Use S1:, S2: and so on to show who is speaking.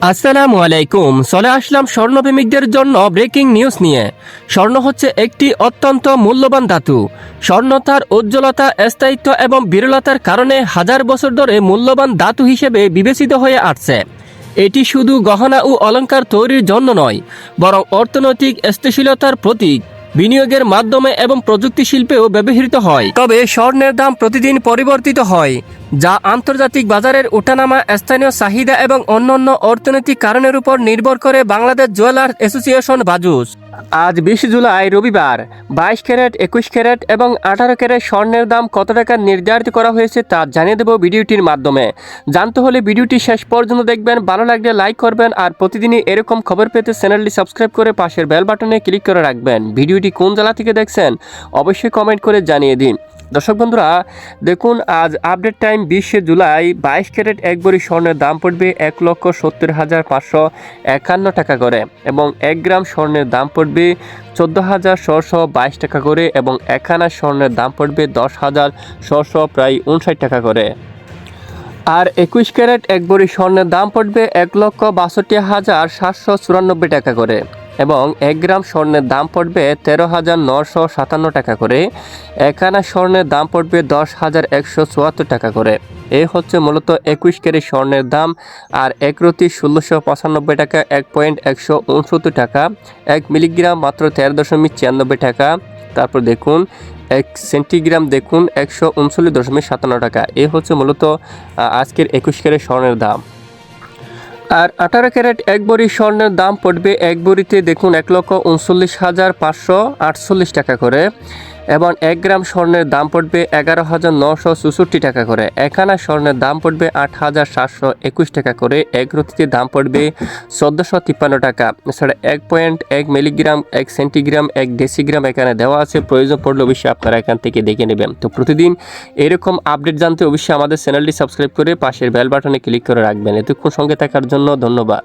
S1: আসসালামু আলাইকুম। চলে আসলাম স্বর্ণপ্রেমিকদের জন্য ব্রেকিং নিউজ নিয়ে। স্বর্ণ হচ্ছে একটি অত্যন্ত মূল্যবান ধাতু। স্বর্ণ তার উজ্জ্বলতা, স্থায়িত্ব এবং বিরলতার কারণে হাজার বছর ধরে মূল্যবান ধাতু হিসেবে বিবেচিত হয়ে আসছে। এটি শুধু গহনা ও অলঙ্কার তৈরির জন্য নয়, বরং অর্থনৈতিক স্থিতিশীলতার প্রতীক। বিনিয়োগের মাধ্যমে এবং প্রযুক্তি শিল্পেও ব্যবহৃত হয়। তবে স্বর্ণের দাম প্রতিদিন পরিবর্তিত হয়, যা আন্তর্জাতিক বাজারের ওঠানামা, স্থানীয় চাহিদা এবং অন্যান্য অর্থনৈতিক কারণের উপর নির্ভর করে বাংলাদেশ জুয়েলার্স অ্যাসোসিয়েশন বাজুস। আজ বিশ জুলাই, রবিবার। বাইশ ক্যারেট, একুশ ক্যারেট এবং আঠারো ক্যারেট স্বর্ণের দাম কত টাকা নির্ধারিত করা হয়েছে তা জানিয়ে দেব ভিডিওটির মাধ্যমে। জানতে হলে ভিডিওটি শেষ পর্যন্ত দেখবেন, ভালো লাগলে লাইক করবেন আর প্রতিদিনই এরকম খবর পেতে চ্যানেলটি সাবস্ক্রাইব করে পাশের বেল বাটনে ক্লিক করে রাখবেন। ভিডিওটি কোন জেলা থেকে দেখছেন, অবশ্যই কমেন্ট করে জানিয়ে দিন। দর্শক বন্ধুরা, দেখুন, আজ আপডেট টাইম বিশে জুলাই। বাইশ ক্যারেট এক ভরি স্বর্ণের দাম পড়বে এক লক্ষ সত্তর হাজার পাঁচশো একান্ন টাকা করে এবং এক গ্রাম স্বর্ণের দাম পড়বে চোদ্দ হাজার ছশো বাইশ টাকা করে এবং একখানা স্বর্ণের দাম পড়বে দশ হাজার ছশো প্রায় উনষাট টাকা করে। আর একুশ ক্যারেট এক ভরি স্বর্ণের দাম পড়বে এক লক্ষ বাষট্টি হাজার সাতশো চুরানব্বই টাকা করে। এবং এক গ্রাম স্বর্ণের দাম পড়বে তেরো হাজার নশো সাতান্ন টাকা করে। একানা স্বর্ণের দাম পড়বে দশ হাজার একশো চুয়াত্তর টাকা করে। এ হচ্ছে মূলত একুশ ক্যারেট স্বর্ণের দাম আর একরতি ষোলোশো পঁচানব্বই টাকা, এক পয়েন্ট একশো উনসত্তর টাকা, এক মিলিগ্রাম মাত্র তেরো দশমিক ছিয়ানব্বই টাকা। তারপর দেখুন, এক সেন্টিগ্রাম দেখুন, একশো উনচল্লিশ দশমিক সাতান্ন টাকা। এ হচ্ছে মূলত আজকের একুশ ক্যারেট স্বর্ণের দাম। আর আঠারো ক্যারেট এক বড়ি স্বর্ণের দাম পড়বে এক বড়িতে দেখুন এক লক্ষ উনচল্লিশ হাজার পাঁচশো আটচল্লিশ টাকা করে। এবং এক গ্রাম স্বর্ণের দাম পড়বে এগারো হাজার নশো চৌষট্টি টাকা করে। এখানা স্বর্ণের দাম পড়বে আট হাজার সাতশো একুশ টাকা করে। এক রতিতে দাম পড়বে চোদ্দোশো তিপ্পান্ন টাকা। এছাড়া এক পয়েন্ট এক মিলিগ্রাম, এক সেন্টিগ্রাম, এক ডেসিগ্রাম এখানে দেওয়া আছে। প্রয়োজন পড়লে অবশ্যই আপনারা এখান থেকে দেখে নেবেন। তো প্রতিদিন এরকম আপডেট জানতে অবশ্যই আমাদের চ্যানেলটি সাবস্ক্রাইব করে পাশের বেল বাটনে ক্লিক করে রাখবেন। এতক্ষণ সঙ্গে থাকার জন্য ধন্যবাদ।